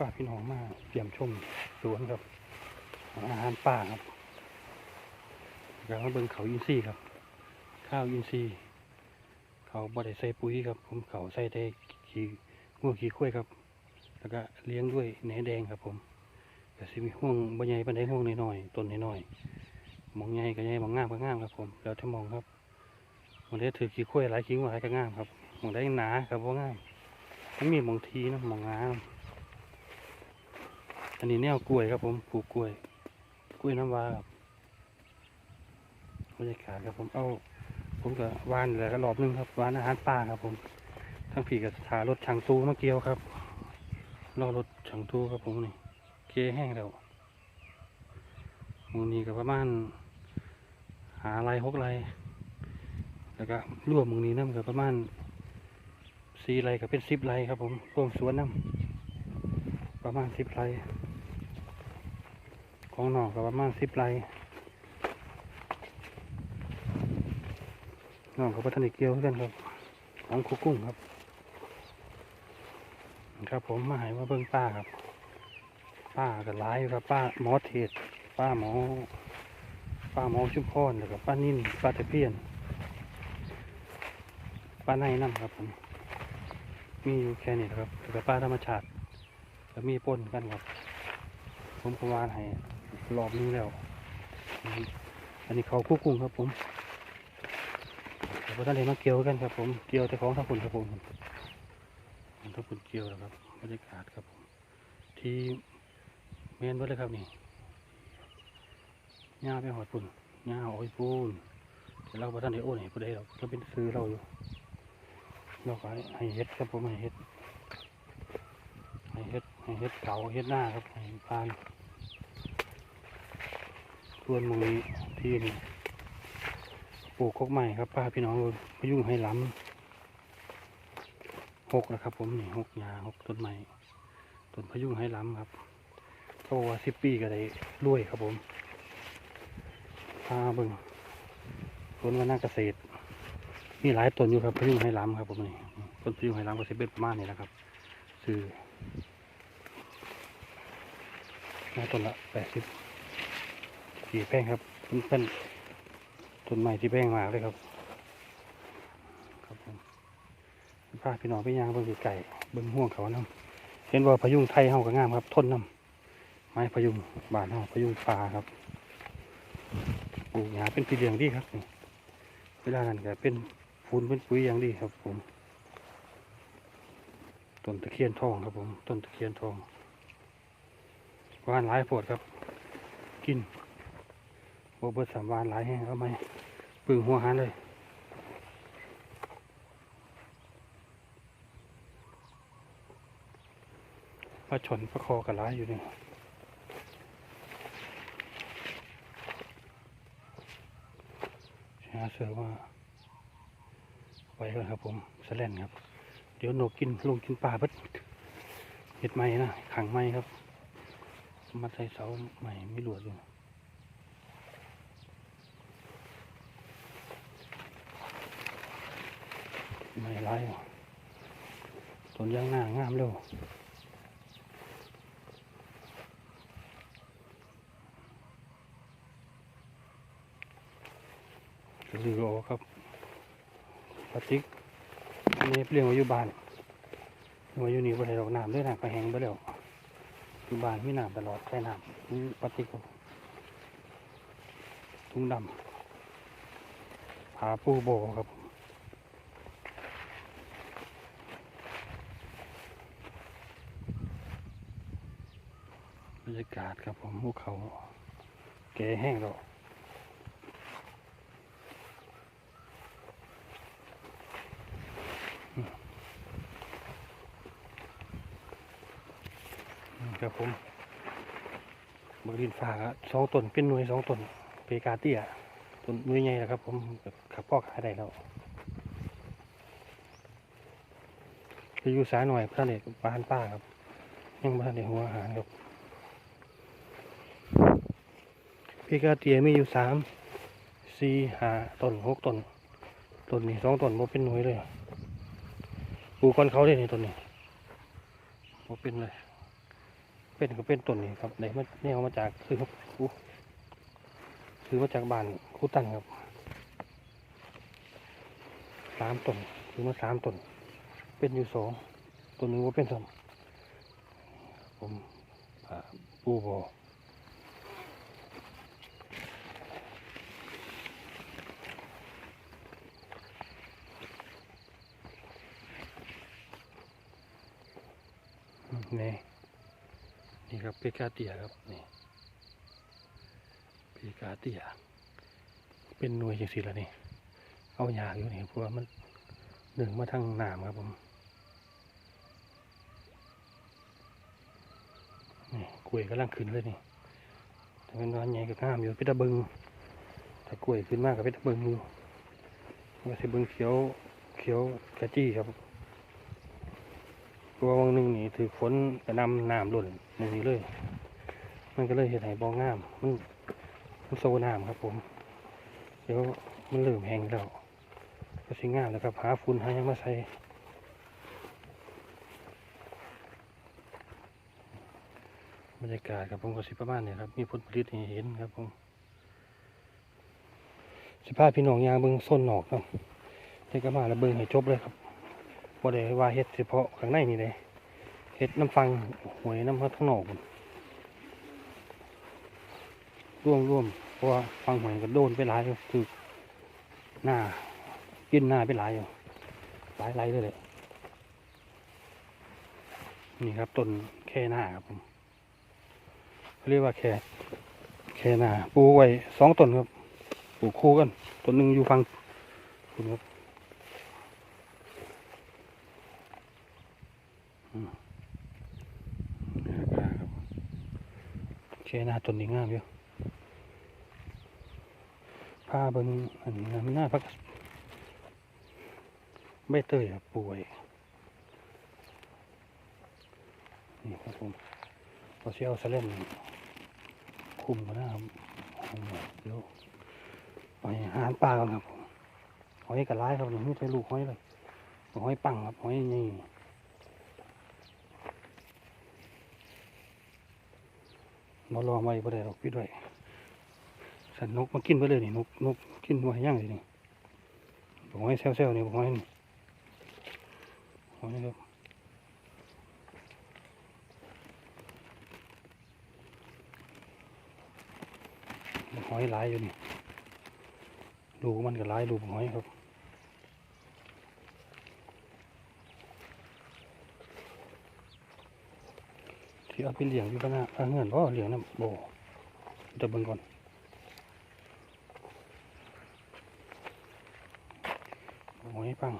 ฝากพี่น้องมาเยี่ยมชมสวนครับอาหารป่าครับแล้วมาเบิ่งเขาอินทรีย์ครับ ข้าวอินทรีย์เขาบดใส่ปุ๋ยครับ ผมเขาใส่แต่ขี้งูขี้ข้วยครับ แล้วก็เลี้ยงด้วยแหนแดงครับผมก็สิมีห่วงบ่ใหญ่ปานใดห่วงน้อยๆต้นน้อยๆมองใหญ่ก็ใหญ่มองงามก็งามครับผม แล้วถ้ามองครับมองได้ถือขี้ข้วยหลายขี้งูหลายก็งามครับมองได้หนาครับบ่งามมันมีมองทีนะมองงาม อันนี้แนวกล้วยครับผมปลูกกล้วย กล้วยน้ำว้าครับบรรยากาศครับผมเอาผมก็วานแล้วก็รอบนึงครับวานอาหารป่าครับผมทั้งผีกับถารถช่างตู้มาเกี่ยวครับรอรถช่างตู้ครับผมนี่เคแห้งแล้วมูนี้ก็ประมาณหาไรหกไรแล้วก็รวมมูนี้น้ำก็ประมาณสี่ไรก็เป็นสิบไรครับผมรวมสวนน้ำประมาณสิบไร ของหนอกก็ประมาณสิบไรหนอกกับพัฒนิเกียวคือกันครับ ของครูกุ้งครับ ครับผมมาหายมาเบิ่งป้าครับ ป้าก็หลายอยู่ครับ ป้าหมอเทศป้าหมอ ป้าหมอชุมพรแล้วก็ป้านิ่นป้าตะเพียนป้าในน้ำครับผมมีอยู่แค่นี้ครับแล้วก็ป้าธรรมชาติก็มีปนกันครับ ผมก็วานให้ รอบนึงแล้ว อันนี้เขาคู่กุ้งครับผมเดี๋ยวพอท่านเห็นมาเกี่ยวกันครับผม เกี่ยวแต่ของทั้งคนครับผมทั้งคนเกี่ยวแล้วครับบรรยากาศครับผม ที่เมนเบิดเลยครับนี่หญ้าไปหอดปุ่นหญ้าโอ้ยปูนแต่เราพอท่านได้โอ้ยผู้ใดเราเราเป็นซื้อเราอยู่เราก็ให้ให้เฮ็ดครับผมให้เฮ็ดให้เฮ็ดให้เฮ็ดเก่าเฮ็ดหน้าครับให้พาน ส่วนมูนี้ที่นี่ปลูกคกใหม่ครับป้าพี่น้องพยุงให้ล้ำหกนะครับ ผมนี่หกยาหกต้นไม้ต้นพยุงให้ล้ำครับเขาบอกว่าสิบปีก็ได้รวยครับผมพาเบิ่งสวนวนาเกษตรมีหลายต้นอยู่ครับพยุงให้ล้ำครับผมนี่ต้นพยุงให้ล้ำก็สิบเป็นประมาณนี้นะครับซื้อมาต้นละแปดสิบ สีแป้งครับเป็นปนต้นใหม่ที่แป้งมากเลยครับครับผมพาพี่น้องไปย่างเบิ่งไก่เบิ่งห่วงเขาน้ำเห็นว่าพยุงไทยเฮาก็งามครับทนน้ำไม้พยุงบานเฮาพยุงปลาครับปลูกหญ้าเป็นปีเลี้ยงดีครับเวลานั้นก็เป็นฟูนเป็นปุ๋ยอย่างดีครับ ผมต้นตะเคียนทองครับผมต้นตะเคียนทองวานหลายโพดครับ กิน บเบิดสามวานหลายแห้งเอาไหมปึงหัวหันเลยปลาชนปลาคอกับร้ายอยู่นี่หาเสือว่าไว้ก่อนครับผมสแลนครับ เดี๋ยวหนกกินลงกินปลาเบิดเห็ดไหมนะขังไหมครับ มาใส่เสาใหม่ไม่หลวดอยู่ ไม่ไรอะต้นยางหน้างามเร็วเหลืออกครับปลาติกอันนี้เลี้ยงไว้อยู่บ้านเลี้ยงไว้อยู่นี่บริเวณดอกน้ำด้วยน้ำก็แห้งไปแล้วอยู่บ้านมีน้ำตลอดใช้น้ำนี่ปฏิกถุงดำผาปูโบครับ รรยากาศครับผมภูเขา แก่แห้งแล้วอืมครับผมบรินฟ้ากสองต้นเป็นหน่วยสองต้นเปกาเตียต้นหน่วยใหญ่แล้วครับผมขับพ่อขายได้แล้วจะอยู่สายหน่อยพระเนกบ้านป้าครับ ยังบ้านเด็กหัวอาหารครับ เปกาเตียมีอยู่สามสี่ห้าต้นหกต้นต้นนี้สองต้นโมเป็นหน่วยเลยปลูกก่อนเขาเลยนี่ต้นนี้โมเป็นเลย เป็นก็เป็นต้นนี่ครับไหนมาแนวมาจากคือครับอู้คือมาจากบ้านคุตันครับสามต้นคือมาสามต้นเป็นอยู่สองต้นหนึ่งว่าเป็นสามผมอ่าปูบอ นี่นี่ครับเพกาเตียครับนี่เพกาเตีย เป็นหน่วยจังสิละนี่ เอาอยากอยู่นี่เพราะว่ามันหนึ่งมาทางน้ำครับผมนี่กล้วยกำลังขึ้นเลยนี่แต่เป็นวันใหญ่กับงามอยู่พิตาเบิงถ้ากล้วยขึ้นมากกับพิตาเบิงอยู่ว่าสิเบิงเขียวเขียวกระจี้ครับ ตัววังหนึ่งนี่ถือฝนกระนำน้ำหล่นในนี้เลย มันก็เลยเห็นไหบองงาม มันมันโซน้ำครับผม เดี๋ยวมันเริ่มแห้งแล้วก็สิงามแล้วครับหาฝุ่นหายังมาใส่บรรยากาศครับผมก็สิประมาณนี้ครับ มีผลผลิตเห็นครับผมสิพาพี่น้องยางเบิ่งส้นหนอกเนาะเด็กก็มาแล้วเบิ่งให้จบเลยครับ บ่ได้ว่าเฮ็ดเฉพาะข้างในนี่เลยเฮ็ดน้ำฟังหวยน้ำพัดข้างนอกร่วมร่วมเพราะว่าฟังหวยก็โดนไปหลายคือหน้ากินหน้าไปหลายอยู่หลายไรเลยแหละนี่ครับต้นแค่หน้าครับผมเขาเรียกว่าแค่แค่หน้าปลูกไว้สองต้นครับปลูกคู่กันต้นหนึ่งอยู่ฟังคุณครับอืมราคาครับ แค่หน้าต้นนี้งามอยู่ผ้าเบิ่งอันนั้นหน้าพักใบเตยครับป่วยนี่ครับผมเราเชี่ยวสเล่มคุมกันนะครับเอาหน่อยเดี๋ยวไปอาหารปลากันครับผมหอยกระไรครับนี่ไม่ใช่ลูกหอยเลยหอยปังครับหอยนี่ ราลองไว้บ่ได้หรอกพี่ด้วยสันนกมากินไปเลยนี่นกนกกินหัวย่างเลยนี่บอกให้เซลล์ๆนี่บอกให้นี่หอยครับหอยหลายอยู่นี่ลูมันก็หลายลูหอยครับ ที่เอาไปเลี้ยงอยู่บ้านนาเงินเพราะเลี้ยงน้ำโบจะเบิ่งก่อนหอยปัง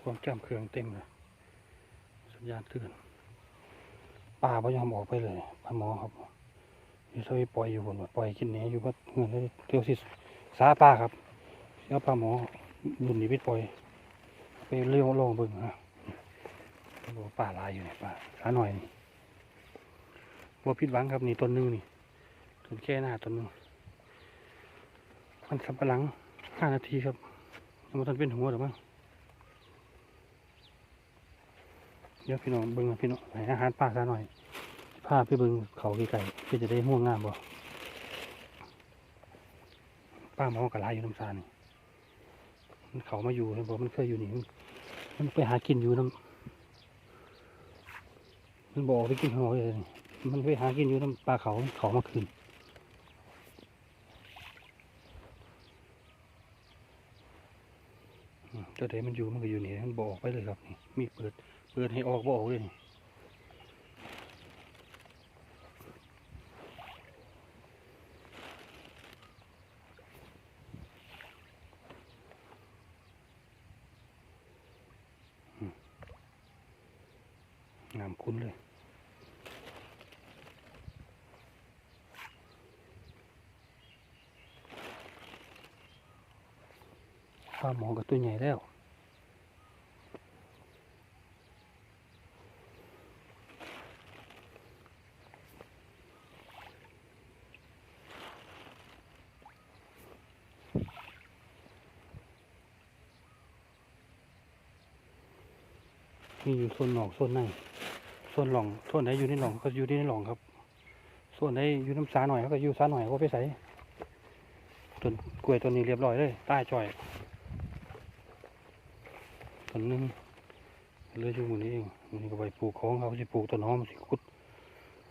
ความจำเครื่องเต็มเลยสัญญาณเตือนป่าพยายามออกไปเลยปลาหมอครับอยู่เท่าที่ปล่อยอยู่บนว่าปล่อยกินแหนอยู่ก็เงินเลยเที่ยวสิสาป่าครับแล้วปลาหมอรุ่นนี้ไปปล่อย ไปเลี้ยวลองบิ่งฮะบอกป่าลายอยู่เนี่ยป่าสาหน่อยนี่บัวพิษหวังครับนี่ต้นหนึงนี่ต้นแค่หน้าต้นหนึงมันสับปะหลังห้านาทีครับยังไม่ทันเป็นหัวหรือมั้งเดี๋ยวพี่น้องเบิ่งพี่น้องให้อาหารปลาซะหน่อยพาไปเบิ่งเขาไก่ๆเพื่อจะได้ห่วงงามบ่ป้าหมอกระลาอยู่น้ำซานี่ มันเขามาอยู่เห็นบ่มันเคยอยู่นี่มันไปหากินอยู่น้ำมันบอกไปกินหอยเลยมันไปหากินอยู่น้ำปลาเขาเขามาคืนเจตัวใดมันอยู่มันก็อยู่นี่มันบอกไปเลยครับนี่มีเปิดเปิดให้ออกบออกเลยนี่ งามคุ้นเลยข้าหมอกับตัวใหญ่แล้วมีอยู่ส่วนนอกส่วนใน ส่วนหล่องส่วนไหนอยู่ในหล่องก็อยู่ในหล่องครับ ส่วนไหนอยู่น้ำสาหน่อยก็อยู่สาหน่อยก็ไปใส่ต้นกล้วยต้นนี้เรียบร้อยเลยใต้จ่อยต้นหนึงเหลืออยู่หมือนี้เองนี้ก็ไปปลูกของเขาสิปลูกต้นหอมสิคุด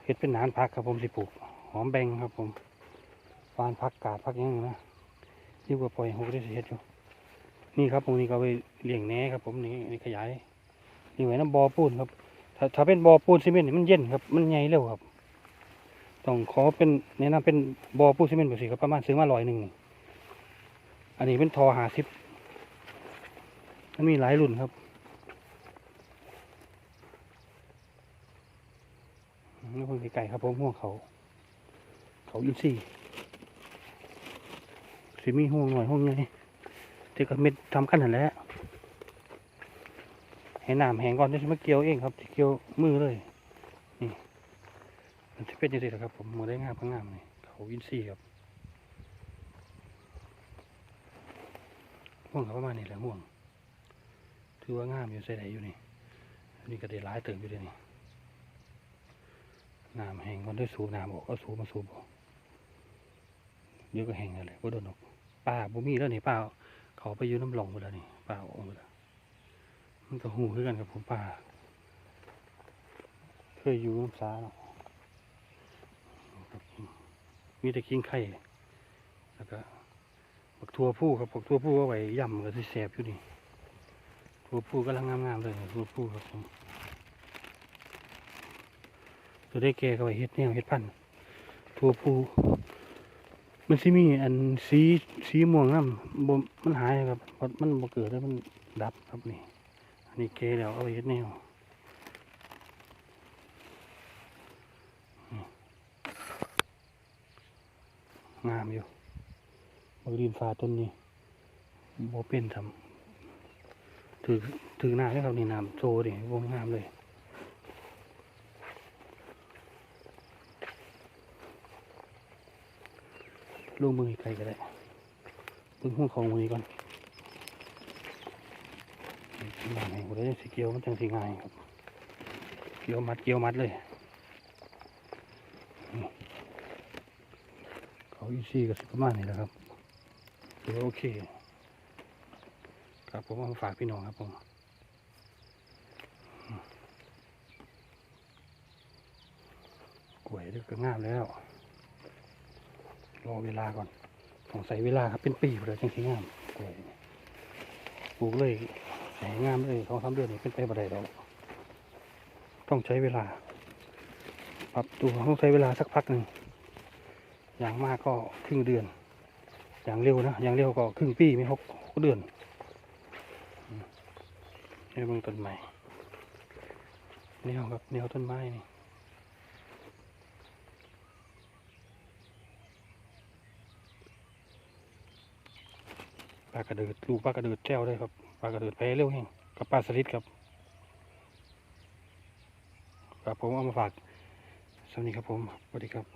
เฮ็ดเป็นนานพักครับผมสิปลูกหอมแบงครับ ผมฟานพักกาดพักยังนะนี่ก็ปล่อยเขาก็ได้สิเฮ็ดอยู่นี่ครับตรงนี้ก็ไปเลี้ยงแหน่ครับ ผมนี่นี่ขยายนี่ไว้น้ำบอปูนครับ ถ้าถ้าเป็นบอปูนซีเมนต์มันเย็นครับ มันใหญ่เร็วครับ ต้องขอเป็นแนะนำเป็นบอปูนซีเมนต์แบบสิครับประมาณซื้อมาร้อยหนึ่งอันนี้เป็นทอหาสิบมันมีหลายรุ่นครับนี่เพิ่งไก่ครับผมห่วงเขา เขาอินซีย์สิมีห่วงหน่อยห่วงใหญ่ที่ก็เม็ดทำกันนั่นแหละ ให้น้ำแห้งก่อนจะมาเกี่ยวเองครับเกี่ยวมือเลย นี่มันจะเป็นยังไงละครับ ผมมือได้งามก็งงามเลยเขาอินซีครับห่วงเขาประมาณนี้แหละห่วง ถือว่างามอยู่ใส่ไหนอยู่นี่นนี้ก็ได้ร้ายเติมอยู่เลยนี่น้ำแห้งมันได้สูบน้ำออกก็สูบมาสูบออกเดี๋ยวก็แห้งอะไรก็โดนออกป่าบ่มีแล้วนี่ป่าเขาไปอยู่น้ำหลงไปแล้วนี่ป่าออกไปแล้ว มันก็หูขึ้นกันกับผมป่า เคยอยู่น้ำสาเนาะครับมีแต่กิ้งไข่แล้วก็บักทัวผู้ครับบักทัวผู้ก็ไว้ย่ำก็สิแสบอยู่นี่ตัวผู้กำลังงามๆเลยตัวผู้ครับผมตัวได้แก่ก็ไปเฮ็ดแนวเฮ็ดพันธุ์ตัวผู้มันสิมีอันสีสีม่วงน้ำบ่มันหายครับเพราะมันบ่เกิดแล้วมันดับครับนี่ นนี้แก่แล้วเอาไปเฮ็ดแนวนี่งามอยู่บรินฟ้าต้นนี้โบเป็นทำถือถือหน้าให้เขานี่น้ำโซดิวงงามเลยลงมือไกลก็ได้เพิ่งห่วงของมือก่อน งานไหนผมได้สีเกียวมันจังสีง่ายครับ เกียวมัดเกียวมัดเลย เขาอีซี่กับสิประมาณนี้แหละครับถือว่าโอเค ครับผมมาฝากพี่น้องครับผมกล้วยก็งามแล้ว รอเวลาก่อนต้องใส่เวลาครับเป็นปีเลยจังที่งามกล้วยปลูกเลย ใส่งามเลยสองสามเดือนนี่เป็นไปบ่ได้แล้วต้องใช้เวลา ปรับตัวต้องใช้เวลาสักพักหนึ่งอย่างมากก็ครึ่งเดือน อย่างเร็วนะอย่างเร็วก็ครึ่งปีไม่หกเดือนนี่เบิ่งต้นไม้แนวครับแนวต้นไม้นี่ปลากระเดิดลูกปลากระเดิดแจ้วเลยครับ ลากระเดิดไปเร็วแห้งกับปลาสลิดครับครับผมเอามาฝากสวัสดีครับผมสวัสดีครับ